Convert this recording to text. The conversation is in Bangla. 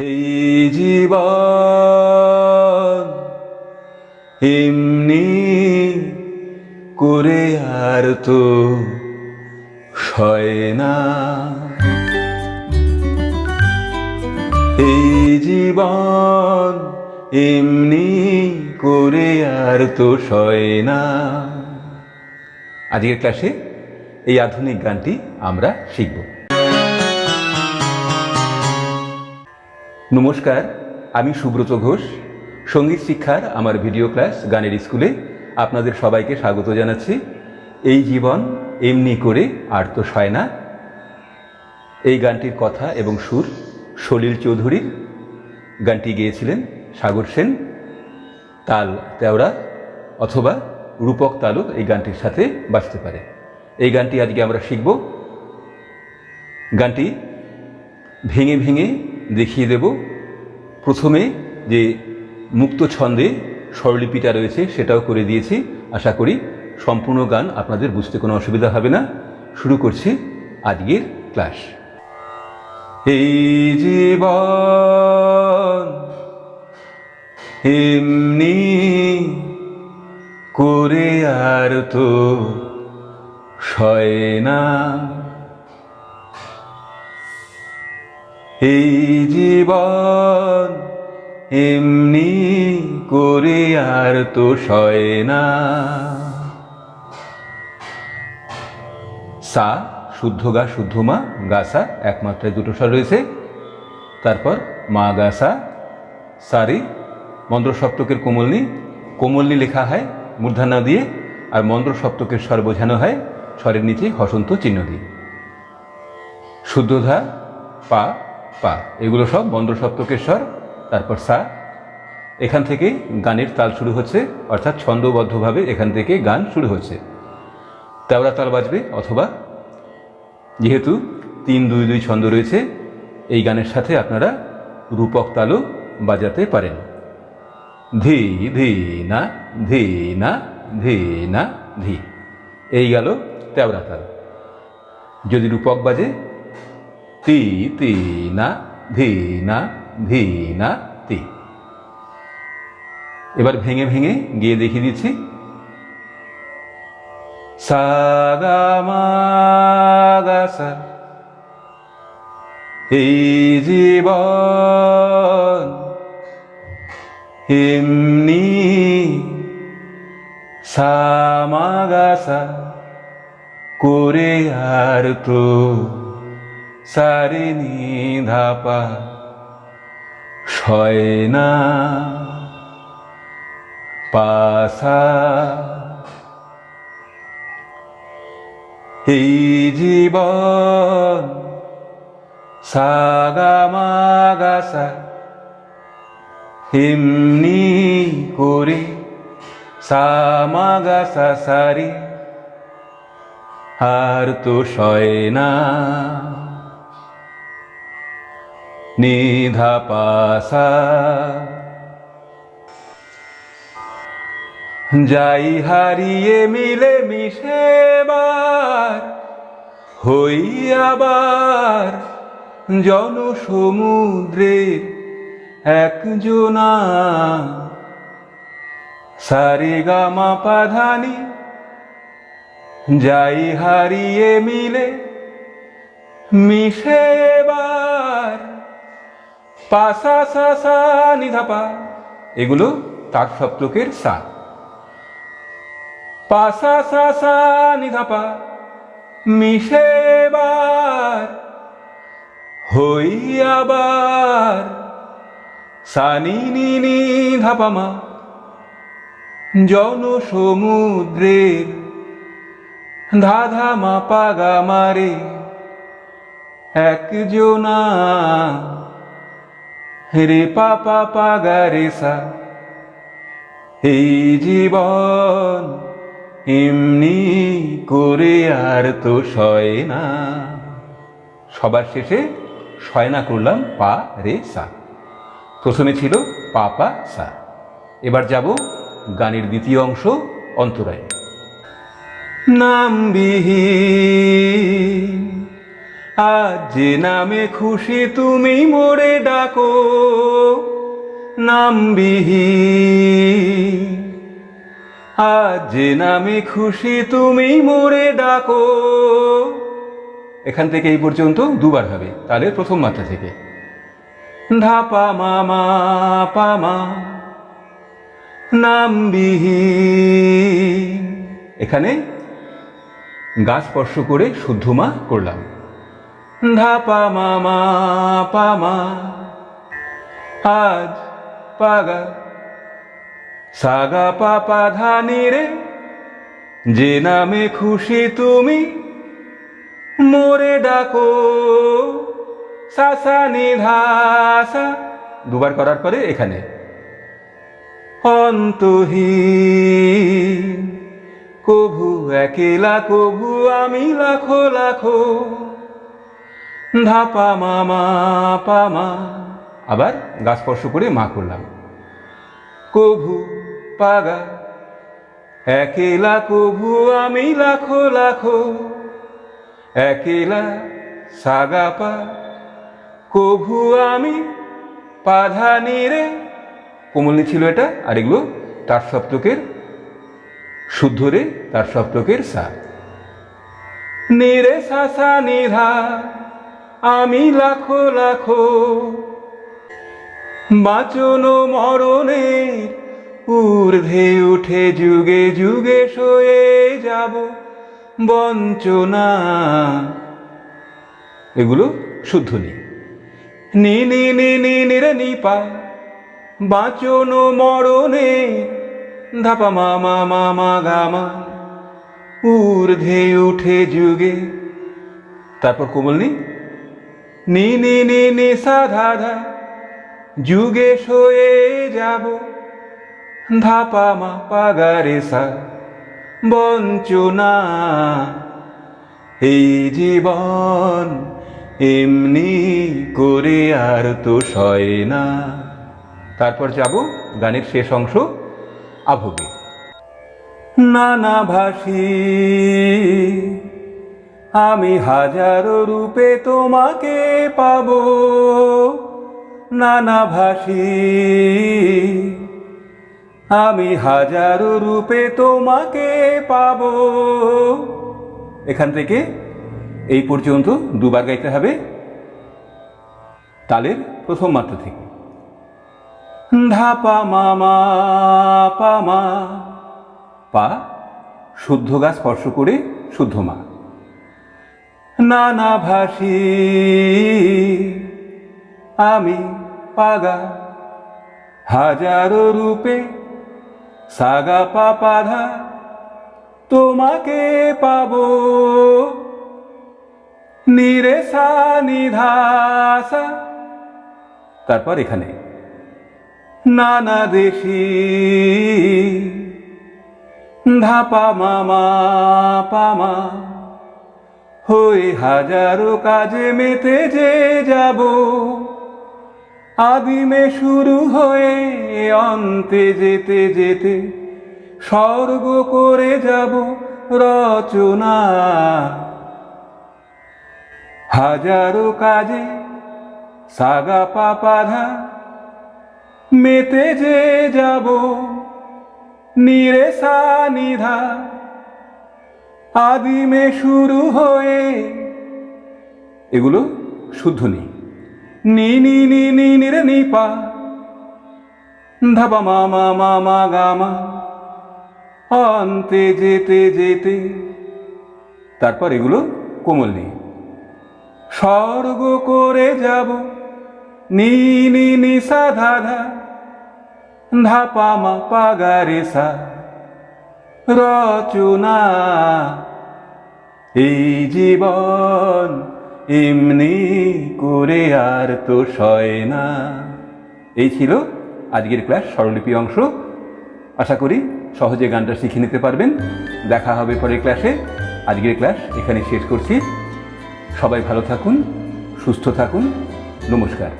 এই জীবন এমনি করে আর তো সয় না। এই জীবন এমনি করে আর তো সয় না। আজকের ক্লাসে এই আধুনিক গানটি আমরা শিখব। নমস্কার, আমি সুব্রত ঘোষ। সংগীত শিক্ষার আমার ভিডিও ক্লাস গানের স্কুলে আপনাদের সবাইকে স্বাগত জানাচ্ছি। এই জীবন এমনি করে আর তো সয় না। এই গানটির কথা এবং সুর সলিল চৌধুরীর। গানটি গেয়েছিলেন সাগর সেন, তাল তেওড়া অথবা রূপক তালুক এই গানটির সাথে বাঁচতে পারে। এই গানটি আজকে আমরা শিখব। গানটি ভেঙে ভেঙে দেখিয়ে দেব। প্রথমে যে মুক্ত ছন্দে স্বরলিপিটা রয়েছে, সেটাও করে দিয়েছি। আশা করি সম্পূর্ণ গান আপনাদের বুঝতে কোনো অসুবিধা হবে না। শুরু করছি আজকের ক্লাস। এই জীবন, এমনি করে আর তো সয় না। এই জীবন, এমনি করে আর তো সয় না। সা, শুদ্ধ গা, শুদ্ধ মা গাসা একমাত্রায় দুটো স্বর রয়েছে। তারপর মা গাসা সারি মন্দ্র সপ্তকের কোমলনি। কোমলনি লেখা হয় মূর্ধানা দিয়ে আর মন্দ্র সপ্তকের স্বর বোঝানো হয় স্বরের নিচে হসন্ত চিহ্ন দিয়ে। শুদ্ধধা, পা পা। এগুলো সব মন্দ্র সপ্তকের স্বর তারপর সা। এখান থেকে গানের তাল শুরু হচ্ছে, অর্থাৎ ছন্দবদ্ধভাবে এখান থেকে গান শুরু হচ্ছে। তেওড়া তাল বাজবে অথবা যেহেতু তিন, দুই দুই ছন্দ রয়েছে, এই গানের সাথে আপনারা রূপক তালও বাজাতে পারেন। ধি ধি, না ধি না ধি না, ধি। এই গেল তেওড়া তাল। যদি রূপক বাজে তি তি না ধি না ধি না তি এবার ভেঙে ভেঙে গিয়ে দেখিয়ে দিচ্ছি। সাগামাগাসা এই জীবন, এমনি সামাগাসা করে আর তো সারে ধাপা সয় না। পাসা। এই জীবন সাগামাগাসা এমনি করে সামাগাসা সারি। আর তো সয় না। নিধা পাসা যাই হারিয়ে মিলে মিশেবার হই আবার জনসমুদ্রের একজনা। সারে গামা পাধানি, যাই হারিয়ে মিলে মিশেবার পাসা সা সা নিধাপা এগুলো তাক সপ্তকের সা পাসা সা সা নিধাপা মিশেবার হই আবার। সানি নি নি ধাপামা জন সমুদ্রের ধাধা মাপা গামারে একজনা রে পাপা পাগা রে সা। এই জীবন এমনি করে আর তো সয় না। সবার শেষে সয় না করলাম পা রে সা। প্রথমে ছিল পা পা সা। এবার যাব গানের দ্বিতীয় অংশ অন্তরায়। নামবিহীন আজ যে নামে খুশি তুমি মোরে ডাকো নামবিহি আজ যে নামে খুশি তুমি মোরে ডাকো। এখান থেকে এই পর্যন্ত দুবার হবে, তাহলে প্রথম মাত্রা থেকে। ধাপা মামা পামা নামবিহি এখানে গা স্পর্শ করে শুদ্ধমা করলাম। ধাপা মামা পামা আজ পাগা সাগা পাপা ধানি রে। যে নামে খুশি তুমি, মোরে ডাকো। সাসা নিধাসা দুবার করার পরে এখানে। অন্তহীন, কভু একেলা কভু আমি লাখো লাখো। ধাপা মামা পামা আবার গা স্পর্শ করে মা করলাম। কভু পাগা, একেলা কভু আমি লাখো লাখো। একেলা সাগাপা কভু আমি পাধানি রে। কোমলনি ছিল এটা, আর এগুলো তার সপ্তকের শুদ্ধ রে, তার সপ্তকের সা নিরে সাসা নিধা আমি লাখো লাখো বাঁচন মরণের ঊর্ধ্বে উঠে যুগে যুগে সয়ে যাব বঞ্চনা। এগুলো শুদ্ধ নি নি নি নি নি নিপা, বাঁচন মরণে ধাপা মামা মামা গামা ঊর্ধ্বে উঠে যুগে, তারপর কোমল নি নি নি নি নি সাধা ধা যুগে সয়ে যাব। ধাপা মা পাগারে সা। বঞ্চনা এই জীবন এমনি করে আর তো সয় না। তারপর যাব গানের শেষ অংশ, আভোগে। নানা ভাষী আমি হাজারো রূপে তোমাকে পাব। নানা ভাষী, আমি হাজারো রূপে তোমাকে পাব। এখান থেকে এই পর্যন্ত দুবার গাইতে হবে তালের প্রথম মাত্রা থেকে। ধাপা মামা পামা পা শুদ্ধ গা স্পর্শ করে শুদ্ধ মা। নানা ভাষী। আমি পাগা। হাজারো রূপে সাগা পাপাধা। তোমাকে পাব। নিরেসা নিধাসা। তারপর এখানে নানা দেশি। ধাপা, মামা, পামা। হয়ে হাজারো কাজে মেতে যে যাব। আদিমে শুরু হয়ে অন্তে যেতে যেতে স্বর্গ করে যাব রচনা। হাজারো কাজে সাগা পাপাধা মেতে যে যাব নিরে সা নিধা আদিমে শুরু হয়ে। এগুলো শুদ্ধ নেই। নি নি নি নি নিরে নি পা। ধাবা মা মা মা মা, গা, মা। অন্তে যেতে যেতে। তারপর এগুলো কোমল নেই। স্বর্গ করে যাব। নি নি নি, সা, ধা ধাপা, মা পাগারে সা। রচনা। এই জীবন এমনি করে আর তো সয় না। এই ছিল আজকের ক্লাস, স্বরলিপি অংশ। আশা করি সহজে গানটা শিখে নিতে পারবেন। দেখা হবে পরের ক্লাসে। আজকের ক্লাস এখানে শেষ করছি। সবাই ভালো থাকুন, সুস্থ থাকুন। নমস্কার।